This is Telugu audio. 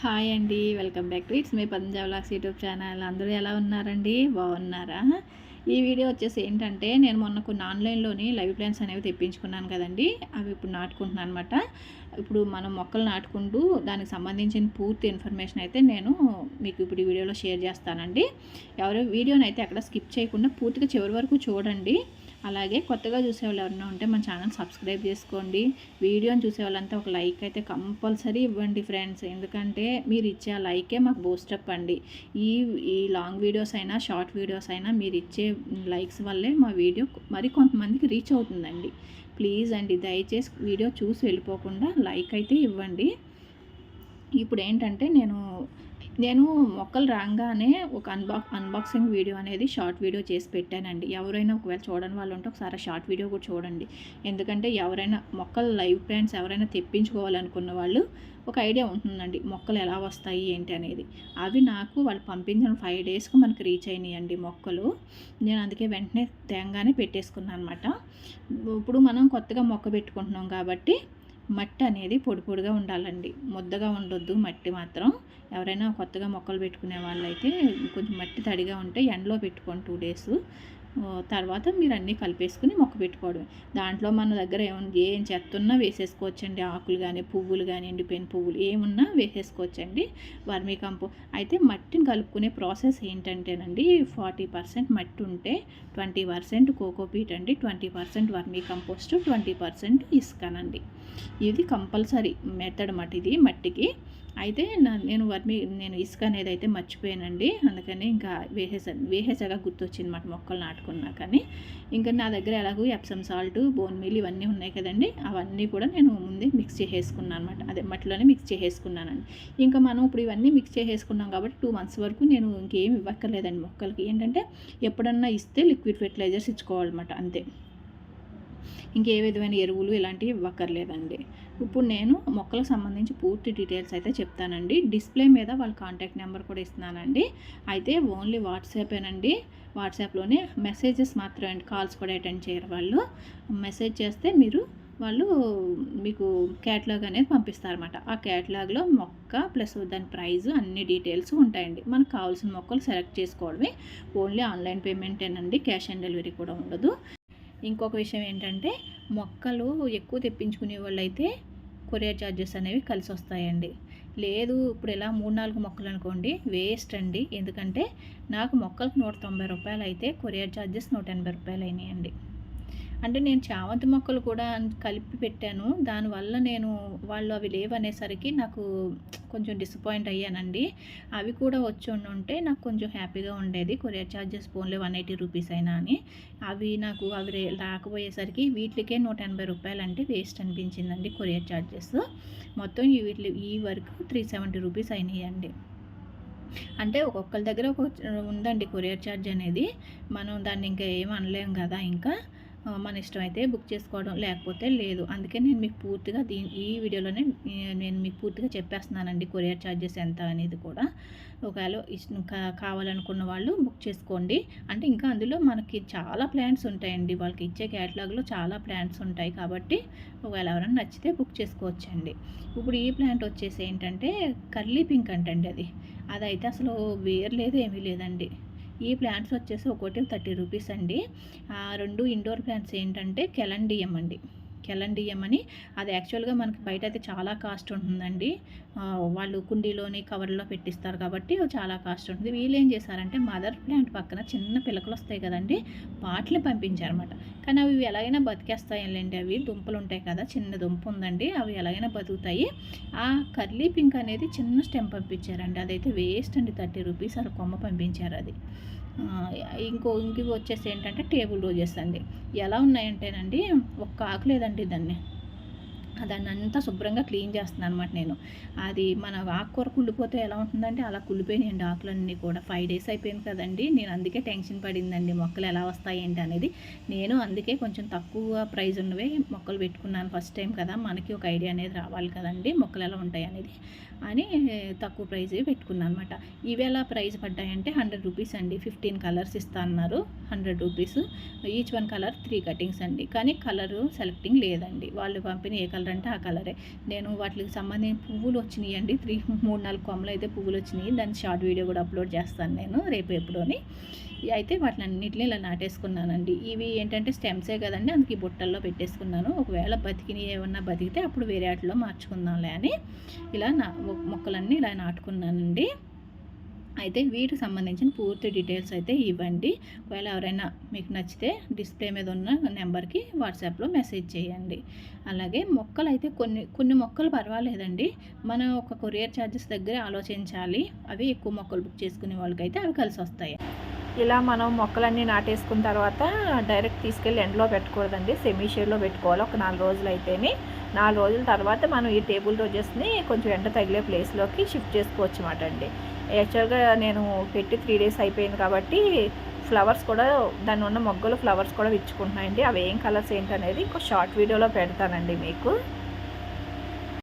హాయ్ అండి welcome back to it's me Punjab locks YouTube channel. అందరూ ఎలా ఉన్నారండి? బాగున్నారా? ఈ వీడియో వచ్చేసి ఏంటంటే నేను మొన్న కొన్ని ఆన్లైన్లోని లైవ్ ప్లాన్స్ అనేవి తెప్పించుకున్నాను కదండి. అవి ఇప్పుడు నాటుకుంటున్నాను అనమాట ఇప్పుడు మనం మొక్కలు నాటుకుంటూ దానికి సంబంధించిన పూర్తి ఇన్ఫర్మేషన్ అయితే నేను మీకు ఇప్పుడు ఈ వీడియోలో షేర్ చేస్తానండి. ఎవరు వీడియోని అయితే అక్కడ స్కిప్ చేయకుండా పూర్తిగా చివరి వరకు చూడండి. అలాగే కొత్తగా చూసేవాళ్ళు ఎవరైనా ఉంటే మన ఛానల్ సబ్స్క్రైబ్ చేసుకోండి. వీడియోని చూసే వాళ్ళంతా ఒక లైక్ అయితే కంపల్సరీ ఇవ్వండి ఫ్రెండ్స్. ఎందుకంటే మీరు ఇచ్చే ఆ లైకే మాకు బూస్టప్ అండి. ఈ ఈ లాంగ్ వీడియోస్ అయినా షార్ట్ వీడియోస్ అయినా మీరు ఇచ్చే లైక్స్ వల్లే మా వీడియో మరి కొంతమందికి రీచ్ అవుతుందండి. ప్లీజ్ అండి దయచేసి వీడియో చూసి వెళ్ళిపోకుండా లైక్ అయితే ఇవ్వండి. ఇప్పుడు ఏంటంటే నేను నేను మొక్కలు రాగానే ఒక అన్బాక్ అన్బాక్సింగ్ వీడియో అనేది షార్ట్ వీడియో చేసి పెట్టానండి. ఎవరైనా ఒకవేళ చూడని వాళ్ళు ఉంటే ఒకసారి షార్ట్ వీడియో కూడా చూడండి. ఎందుకంటే ఎవరైనా మొక్కలు లైవ్ ప్లాంట్స్ ఎవరైనా తెప్పించుకోవాలనుకున్న వాళ్ళు ఒక ఐడియా ఉంటుందండి. మొక్కలు ఎలా వస్తాయి ఏంటి అనేది. అవి నాకు వాళ్ళు పంపించిన ఫైవ్ డేస్కి మనకి రీచ్ అయినాయండి మొక్కలు. నేను అందుకే వెంటనే తేంగానే పెట్టేసుకున్నాను అనమాట ఇప్పుడు మనం కొత్తగా మొక్క పెట్టుకుంటున్నాం కాబట్టి మట్టి అనేది పొడి పొడిగా ఉండాలండి. ముద్దగా ఉండొద్దు మట్టి మాత్రం. ఎవరైనా కొత్తగా మొక్కలు పెట్టుకునే వాళ్ళైతే కొంచెం మట్టి తడిగా ఉంటే ఎండలో పెట్టుకోండి టూ డేస్. తర్వాత మీరు అన్నీ కలిపేసుకుని మొక్క పెట్టుకోవడమే. దాంట్లో మన దగ్గర ఏమన్నా ఏం చెత్త ఉన్నా వేసేసుకోవచ్చండి. ఆకులు కానీ పువ్వులు కానీ ఎండిపోయిన పువ్వులు ఏమున్నా వేసేసుకోవచ్చండి. వర్మీ కంపో అయితే మట్టిని కలుపుకునే ప్రాసెస్ ఏంటంటేనండి ఫార్టీ పర్సెంట్ మట్టి ఉంటే ట్వంటీ పర్సెంట్ కోకోపీట్ అండి twenty percent vermicompost twenty percent ఇసుకనండి ఇది కంపల్సరీ మెథడ్ మట్టి ఇది మట్టికి. అయితే నేను వర్మి నేను ఇసుక అనేది అయితే మర్చిపోయానండి. అందుకని ఇంకా వేసేసాను వేసేసాగా గుర్తొచ్చింది మాట మొక్కలు నాటుకున్నా కానీ. ఇంకా నా దగ్గర ఎలాగో ఎప్సమ్ సాల్ట్ బోన్ మీల్ ఇవన్నీ ఉన్నాయి కదండి. అవన్నీ కూడా నేను ముందే మిక్స్ చేసేసుకున్నాను అనమాట అదే మట్టిలోనే మిక్స్ చేసేసుకున్నానండి. ఇంకా మనం ఇప్పుడు ఇవన్నీ మిక్స్ చేసేసుకున్నాం కాబట్టి టూ మంత్స్ వరకు నేను ఇంకేం ఇవ్వక్కర్లేదండి మొక్కలకి. ఏంటంటే ఎప్పుడన్నా ఇస్తే లిక్విడ్ ఫెర్టిలైజర్స్ ఇచ్చుకోవాలన్నమాట అంతే. ఇంకే విధమైన ఎరువులు ఇలాంటివి ఇవ్వక్కర్లేదండి. ఇప్పుడు నేను మొక్కలకు సంబంధించి పూర్తి డీటెయిల్స్ అయితే చెప్తానండి. డిస్ప్లే మీద వాళ్ళ కాంటాక్ట్ నెంబర్ కూడా ఇస్తున్నానండి. అయితే ఓన్లీ వాట్సాపేనండి వాట్సాప్లోనే మెసేజెస్ మాత్రమే కాల్స్ కూడా అటెండ్ చేయరు వాళ్ళు. మెసేజ్ చేస్తే మీరు వాళ్ళు మీకు క్యాట్లాగ్ అనేది పంపిస్తారన్నమాట. ఆ క్యాట్లాగ్లో మొక్క ప్లస్ దాని ప్రైస్ అన్ని డీటెయిల్స్ ఉంటాయండి. మనకు కావాల్సిన మొక్కలు సెలెక్ట్ చేసుకోవడమే. ఓన్లీ ఆన్లైన్ పేమెంటేనండి. క్యాష్ ఆన్ డెలివరీ కూడా ఉండదు. ఇంకొక విషయం ఏంటంటే మొక్కలు ఎక్కువ తెప్పించుకునే వాళ్ళైతే కొరియర్ ఛార్జెస్ అనేవి కలిసి వస్తాయండి. లేదు ఇప్పుడు ఇలా మూడు నాలుగు మొక్కలు అనుకోండి వేస్ట్ అండి. ఎందుకంటే నాకు మొక్కలకు నూట తొంభై రూపాయలు అయితే కొరియర్ ఛార్జెస్ నూట ఎనభై రూపాయలు అయినాయండి అంటే నేను చామంతి మొక్కలు కూడా కలిపి పెట్టాను. దానివల్ల నేను వాళ్ళు అవి లేవనేసరికి నాకు కొంచెం డిసప్పాయింట్ అయ్యానండి. అవి కూడా వచ్చి ఉంటే నాకు కొంచెం హ్యాపీగా ఉండేది. కొరియర్ ఛార్జెస్ ఫోన్లే వన్ ఎయిటీ రూపీస్ అయినా అని. అవి నాకు అవి రాకపోయేసరికి వీటికే నూట ఎనభై రూపాయలు అంటే వేస్ట్ అనిపించిందండి కొరియర్ ఛార్జెస్ మొత్తం ఈ వీటి ఈ వరకు త్రీ సెవెంటీ రూపీస్ అయినాయండి. అంటే ఒక్కొక్కరి దగ్గర ఒక ఉందండి కొరియర్ ఛార్జ్ అనేది. మనం దాన్ని ఇంకా ఏం అనలేం కదా ఇంకా. మన ఇష్టం అయితే బుక్ చేసుకోవడం లేకపోతే లేదు. అందుకే నేను మీకు పూర్తిగా దీని ఈ వీడియోలోనే నేను మీకు పూర్తిగా చెప్పేస్తున్నానండి కొరియర్ ఛార్జెస్ ఎంత అనేది కూడా. ఒకవేళ కావాలనుకున్న వాళ్ళు బుక్ చేసుకోండి. అంటే ఇంకా అందులో మనకి చాలా ప్లాన్స్ ఉంటాయండి. వాళ్ళకి ఇచ్చే క్యాటలాగ్లో చాలా ప్లాన్స్ ఉంటాయి కాబట్టి ఒకవేళ ఎవరైనా నచ్చితే బుక్ చేసుకోవచ్చండి. ఇప్పుడు ఈ ప్లాంట్ వచ్చేసి ఏంటంటే కర్లీ పింక్ అంటండి అది. అదైతే అసలు వేర్ లేదు ఏమీ లేదండి. ఈ ప్లాంట్స్ వచ్చేసి ఒకటి థర్టీ రూపీస్ అండి. రెండు ఇండోర్ ప్లాంట్స్ ఏంటంటే కెలండియం అండి. కెలండియం అని. అది యాక్చువల్గా మనకి బయట అయితే చాలా కాస్ట్ ఉంటుందండి. వాళ్ళు కుండీలోని కవర్లో పెట్టిస్తారు కాబట్టి చాలా కాస్ట్ ఉంటుంది. వీళ్ళు ఏం చేశారంటే మదర్ ప్లాంట్ పక్కన చిన్న పిలకలు వస్తాయి కదండి పాటలు పంపించారన్నమాట. కానీ అవి ఎలాగైనా బతికేస్తాయండి అవి. దుంపలు ఉంటాయి కదా చిన్న దుంప ఉందండి అవి ఎలాగైనా బతుకుతాయి. ఆ కర్లీ పింక్ అనేది చిన్న స్టెమ్ పంపించారండి. అదైతే వేస్ట్ అండి థర్టీ రూపీస్ అలా కొమ్మ పంపించారు అది. ఇంకో ఇంకి వచ్చేసి ఏంటంటే టేబుల్ రోజెస్ అండి. ఎలా ఉన్నాయంటేనండి ఒక్క ఆకు లేదండి దాన్ని దాన్ని అంతా శుభ్రంగా క్లీన్ చేస్తున్నాను అనమాట నేను. అది మన ఆకుకూర కుళ్ళిపోతే ఎలా ఉంటుందంటే అలా కుళ్ళిపోయినాయండి ఆకులన్నీ కూడా. ఫైవ్ డేస్ అయిపోయింది కదండి. నేను అందుకే టెన్షన్ పడిందండి మొక్కలు ఎలా వస్తాయి ఏంటి అనేది. నేను అందుకే కొంచెం తక్కువ ప్రైజ్ ఉన్నవే మొక్కలు పెట్టుకున్నాను ఫస్ట్ టైం కదా. మనకి ఒక ఐడియా అనేది రావాలి కదండి మొక్కలు ఎలా ఉంటాయి అనేది అని తక్కువ ప్రైజ్ పెట్టుకున్నాను అనమాట ఇవి ఎలా ప్రైజ్ పడ్డాయంటే హండ్రెడ్ రూపీస్ అండి. ఫిఫ్టీన్ కలర్స్ ఇస్తా అన్నారు hundred rupees. Each one colour three cuttings అండి. కానీ కలరు సెలెక్టింగ్ లేదండి. వాళ్ళు పంపిన ఏ కలర్ కలర్ అంటే ఆ కలరే. నేను వాటికి సంబంధించిన పువ్వులు వచ్చినాయి అండి త్రీ మూడు నాలుగు కొమ్మలు అయితే పువ్వులు వచ్చినాయి. దాని షార్ట్ వీడియో కూడా అప్లోడ్ చేస్తాను నేను రేపు ఎప్పుడోని. అయితే వాటిని అన్నింటినీ ఇలా నాటేసుకున్నానండి. ఇవి ఏంటంటే స్టెమ్సే కదండి. అందుకే ఈ బుట్టల్లో పెట్టేసుకున్నాను. ఒకవేళ బతికిని ఏమన్నా బతికితే అప్పుడు వేరే వాటిలో మార్చుకుందాంలే అని ఇలా నా మొక్కలన్నీ ఇలా నాటుకున్నానండి. అయితే వీటికి సంబంధించిన పూర్తి డీటెయిల్స్ అయితే ఇవ్వండి. ఒకవేళ ఎవరైనా మీకు నచ్చితే డిస్ప్లే మీద ఉన్న నెంబర్కి వాట్సాప్లో మెసేజ్ చేయండి. అలాగే మొక్కలు అయితే కొన్ని కొన్ని మొక్కలు పర్వాలేదండి. మనం ఒక కొరియర్ ఛార్జెస్ దగ్గర ఆలోచించాలి. అవి ఎక్కువ మొక్కలు బుక్ చేసుకునే వాళ్ళకైతే అవి కలిసి వస్తాయి. ఇలా మనం మొక్కలన్నీ నాటేసుకున్న తర్వాత డైరెక్ట్ తీసుకెళ్ళి ఎండలో పెట్టకూడదండి. సెమీ షేడ్లో పెట్టుకోవాలి ఒక నాలుగు రోజులు అయితేనే. నాలుగు రోజుల తర్వాత మనం ఈ టేబుల్ రోజెస్ని కొంచెం ఎండ తగిలే ప్లేస్లోకి షిఫ్ట్ చేసుకోవచ్చు అన్నమాట అండి. యాక్చువల్గా నేను పెట్టి త్రీ డేస్ అయిపోయింది కాబట్టి ఫ్లవర్స్ కూడా దాని ఉన్న మొగ్గలు ఫ్లవర్స్ కూడా విచ్చుకుంటున్నాయండి. అవి ఏం కలర్స్ ఏంటనేది ఇంకో షార్ట్ వీడియోలో పెడతానండి మీకు.